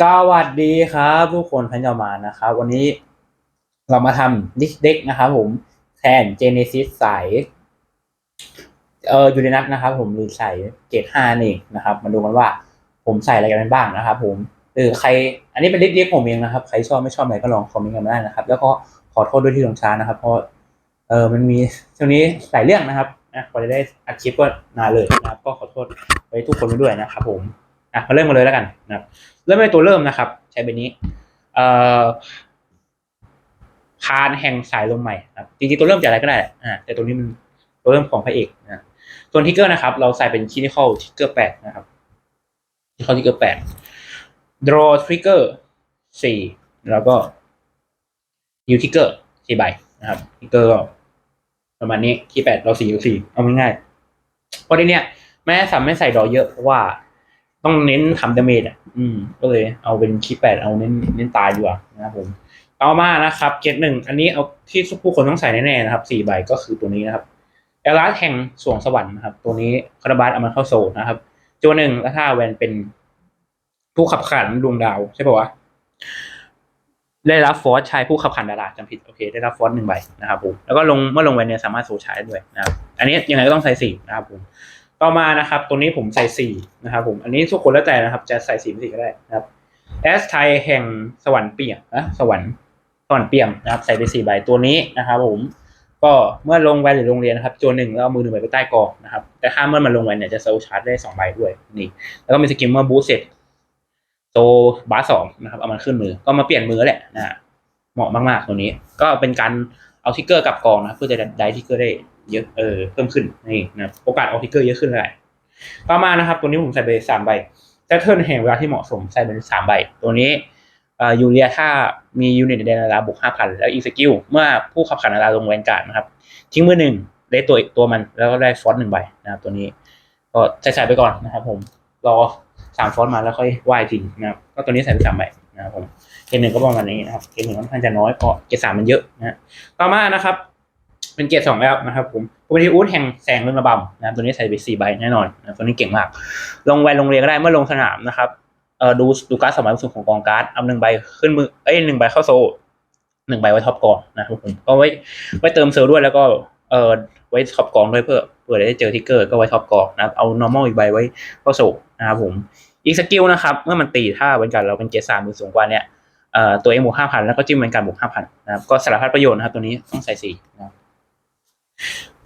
สวัสดีครับผู้คนพันยามานะครับ วันนี้เรามาทำดิสเด็กนะครับผมแทนเจเนซิสสายเออยูเรนัสนะครับ ผมหรือใส่เกรดห้านี่นะครับ มาดูกันว่า ผมใส่อะไรกันบ้างนะครับ ผมเออใคร อันนี้เป็นดิสเด็กผมเองนะครับ ใครชอบไม่ชอบอะไรก็ลองคอมเมนต์กันมาได้นะครับ แล้วก็ขอโทษด้วยที่ลงช้านะครับ เพราะเออมันมีช่วงนี้หลายเรื่องนะครับนะกว่าจะได้อัดคลิปก็นานเลยนะครับ ก็ขอโทษไปทุกคนไปด้วยนะครับ ผมอะมาเริ่มกันเลยแล้วกันนะครับ เริ่มในตัวเริ่มนะครับ ใช้เป็นนี้เอ่อพานแห่งสายลมใหม่ครับจริงๆตัวเริ่มจากอะไรก็ได้แหละอ่าแต่ตัวนี้มันตัวเริ่มของพระเอกนะตัวทิกเกอร์นะครับ เราใส่เป็นคินิคอลทิกเกอร์แปดนะครับคินิคอลทิกเกอร์แปด draw trigger สี่แล้วก็ u trigger สี่ใบนะครับทิกเกอร์ประมาณนี้ที่แปดเราสี่สี่เอาง่ายๆเพราะที่เนี้ยแม้สามไม่ใส่ดอเยอะเพราะว่า ต้องเน้นทำดาเมจอะ อืม ก็เลยเอาเป็นคีแปดเอาเน้นเน้นตายดีกว่านะครับผม ต่อมานะครับ เกตหนึ่งอันนี้เอาที่ผู้คนต้องใส่แน่ๆนะครับสี่ใบก็คือตัวนี้นะครับเอลาสแห่งสวงสวรรค์นะครับ ตัวนี้คาราบาสเอามันเข้าโซลนะครับตัวหนึ่งแล้วถ้าแวนเป็นผู้ขับขันดวงดาวใช่ป่าวะได้รับฟอสใช้ผู้ขับขันดาราจำผิดโอเค ได้รับฟอสหนึ่งใบนะครับผมแล้วก็ลงเมื่อลงแวนเนี่ยสามารถโซลใช้ได้ด้วยนะครับ อันนี้ยังไงก็ต้องใส่สี่นะครับผม ต่อมานะครับ ตัวนี้ผมใส่สี่นะครับผม อันนี้ทุกคนแล้วแต่นะครับ จะใส่สี่ไม่สี่ก็ได้นะครับแอสไทยแห่งสวรรค์เปี่ยมนะสวรรค์สวรรค์เปี่ยมนะครับ ใส่ไปสี่ใบตัวนี้นะครับผมก็เมื่อลงแวนหรือลงเรียนนะครับตัวหนึ่งแล้วเอามือหนึ่งไปใต้กองนะครับ แต่ถ้าเมื่อมันลงแวนเนี่ยจะโซชาร์จได้สองใบด้วยนี่ แล้วก็มีสกิลเมื่อบูสเสร็จโซบาสสองนะครับเอามันขึ้นมือก็มาเปลี่ยนมือแหละนะฮะเหมาะมากๆตัวนี้ ก็เป็นการเอาทิกเกอร์กลับกองนะเพื่อจะได้ทิกเกอร์ได้ เยอะเออเพิ่มขึ้นนี่นะโอกาสเอาทิกเกอร์เยอะขึ้นเลยต่อมานะครับตัวนี้ผมใส่ไปสามใบแพทเทิร์นแห่งเวลาที่เหมาะสมใส่เป็นสามใบ ตัวนี้ยูเรียถ้ามียูนิตในแดนาราบวกห้าพันแล้วอีสกิลเมื่อผู้ขับขันดาราลงแวนการ์ดนะครับทิ้งมือหนึ่งได้ตัวตัวมันแล้วก็ได้ฟอนต์หนึ่งใบนะครับตัวนี้ก็ใส่ใส่ไปก่อนนะครับ ผมรอสามฟอนต์มาแล้วค่อยไหว้จริงนะครับก็ตัวนี้ใส่ไปสามใบนะครับผมเกณฑ์หนึ่งก็ประมาณนี้นะครับเกณฑ์หนึ่งค่อนข้างจะน้อยเพราะเกณฑ์สามมันเยอะนะต่อมานะครับ เป็นเกียร์สองแล้วนะครับผมปกติอูดแห่งแสงเรืองระบำนะครับตัวนี้ใส่ไปสี่ใบแน่นอนนะตัวนี้เก่งมาก ลงแวนลงเรียนก็ได้เมื่อลงสนามนะครับเออดูดูการ์ดสมัยสุดของกองการ์ดเอาหนึ่งใบขึ้นมือเอ้ยหนึ่งใบเข้าโซหนึ่งใบไว้ท็อปกองนะครับผมก็ไว้ไว้เติมเซลล์ด้วยแล้วก็เออไว้ท็อปกองด้วยเพื่อเพื่อได้เจอทิกเกอร์ก็ไว้ท็อปกองนะครับเอา normal อีกใบไว้เข้าโซนะครับผมอีกสกิลนะครับเมื่อมันตีถ้าเวนการเราเป็นเกียร์สามมือสูงกว่าเนี่ยเออตัวเองบวกห้าพันแล้วก็จิ้มเวนการบวกห้าพันนะครับก็สารพัดประโยชน์นะครับตัวนี้ต้องใส่สี่นะครับ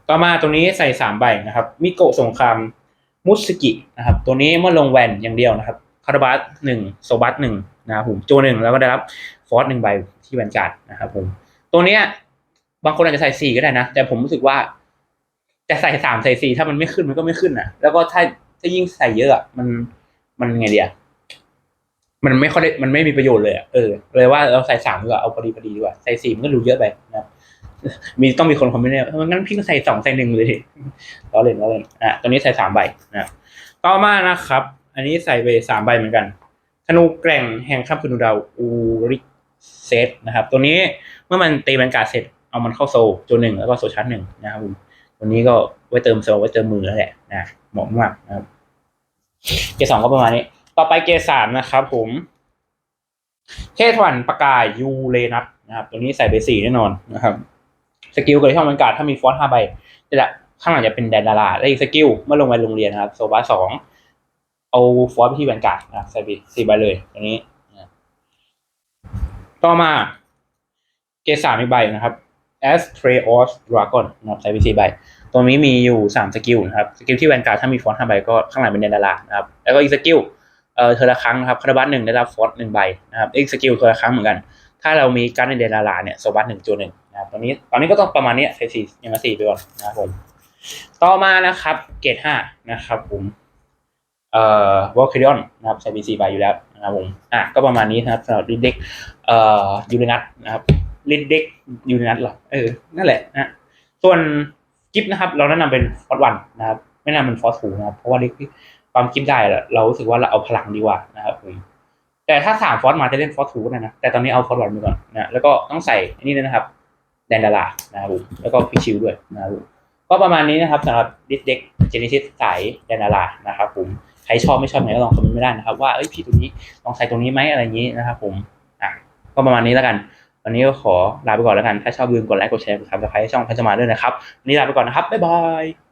ต่อมาตรงนี้ใส่สามใบนะครับ มิโกะสงครามมุสกินะครับ ตัวนี้เมื่อลงแวนอย่างเดียวนะครับคาราบัสหนึ่งโซบัสหนึ่งนะครับผมโจหนึ่งแล้วก็ได้รับฟอสหนึ่งใบที่แวนการ์ดนะครับผมตัวเนี้ยบางคนอาจจะใส่สี่ก็ได้นะ แต่ผมรู้สึกว่าจะใส่สามใส่สี่ถ้ามันไม่ขึ้นมันก็ไม่ขึ้นนะแล้วก็ถ้าถ้ายิ่งใส่เยอะอะมันมันไงเดียมันไม่ค่อยได้มันไม่มีประโยชน์เลยอะเออเลยว่าเราใส่สามดีกว่าเอาพอดีพอดีดีกว่าใส่สี่มันก็ดูเยอะไปนะครับ มีต้องมีคนคอมเมนต์เนี่ยงั้นพี่ก็ใส่สองใส่หนึ่งเลยดิล้อเล่นล้อเล่นอะตัวนี้ใส่สามใบนะต่อมานะครับ อันนี้ใส่ไปสามใบเหมือนกันธนูแกร่งแห่งข้ามคืนดาวอูริเซตนะครับ ตัวนี้เมื่อมันตีแบนการ์ดเสร็จเอามันเข้าโซลตัวหนึ่งแล้วก็โซลชาร์หนึ่งนะครับผมตัวนี้ก็ไว้เติมโซลไว้เติมมือแล้วแหละนะเหมาะมากนะครับ เกสองก็ประมาณนี้ ต่อไปเกสามนะครับผมเทศวันประกายยูเรนัสนะครับ ตัวนี้ใส่ไปสี่แน่นอนนะครับ สกิลเกิดที่ช่องบรรยากาศถ้ามีฟอนต์ห้าใบจะข้างหลังจะเป็นแดนดาราและอีกสกิลเมื่อลงไปโรงเรียนนะครับโซบาสองเอาฟอนต์ไปที่บรรยากาศนะครับใส่ไปสี่ใบเลยตัวนี้ต่อมาเกรดสามอีกใบนะครับ a s t r a o s Dragon นะครับใส่ไปสี่ใบ ตัวนี้มีอยู่สามสกิลนะครับ สกิลที่แวนการ์ดถ้ามีฟอนต์ห้าใบก็ข้างหลังเป็นแดนดารานะครับ แล้วก็อีกสกิล เอ่อเทอร์ละครั้งนะครับคาราบัสหนึ่งได้รับฟอนต์หนึ่งใบนะครับ อีกสกิลเทอร์ละครั้งเหมือนกัน ถ้าเรามีการในเดนดาราเนี่ยโซบัสดหนึ่งจุดหนึ่งนะครับตอนนี้ตอนนี้ก็ต้องประมาณนี้ใส่สี่ย่างละสี่ไปก่อนนะครับผมต่อมานะครับเกรดห้านะครับผมเอ่อวอลคิดอนนะครับใส่บีซีใบอยู่แล้วนะครับผมอะก็ประมาณนี้นะครับสำหรับลิดเด็กเอ่อยูเรนัสนะครับลิดเด็กยูเรนัสหรอเออนั่นแหละนะส่วนกิฟต์นะครับเราแนะนำเป็นฟอสวันนะครับไม่แนะนำเป็นฟอสทูนะครับเพราะว่าลิความกิฟต์ได้แล้วเรารู้สึกว่าเราเอาพลังดีกว่านะครับผม แต่ถ้าสามฟอสมาจะเล่นฟอสทูนะนะ แต่ตอนนี้เอาฟอสวันไปก่อนนะ แล้วก็ต้องใส่อันนี้ด้วยนะครับ แดนดารานะครับผมแล้วก็พิชิวด้วยนะครับผมก็ประมาณนี้นะครับสำหรับดิสเด็กเจนิซิสสายแดนดารานะครับผม ใครชอบไม่ชอบไงก็ลองคอมเมนต์ไม่ได้นะครับ ว่าเอ้ยพี่ตัวนี้ลองใส่ตรงนี้ไหมอะไรอย่างนี้นะครับผม อะ ก็ประมาณนี้แล้วกัน วันนี้ก็ขอลาไปก่อนแล้วกัน ถ้าชอบลืมกดไลค์กดแชร์กดซับสไครต์ช่องพัชมาด้วยนะครับวันนี้ลาไปก่อนนะครับบ๊ายบาย